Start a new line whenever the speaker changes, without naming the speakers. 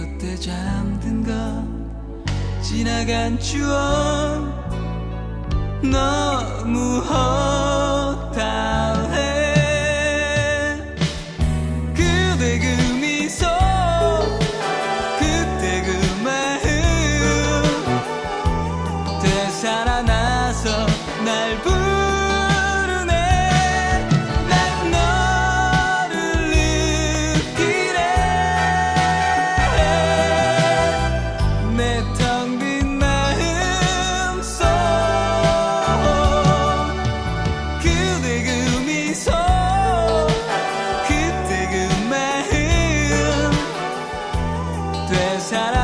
곁에 잠든 건 지나간 추억 너무 허탈해. 그대 그 미소 그때 그 마음 되살아나서 날 부르 되살아나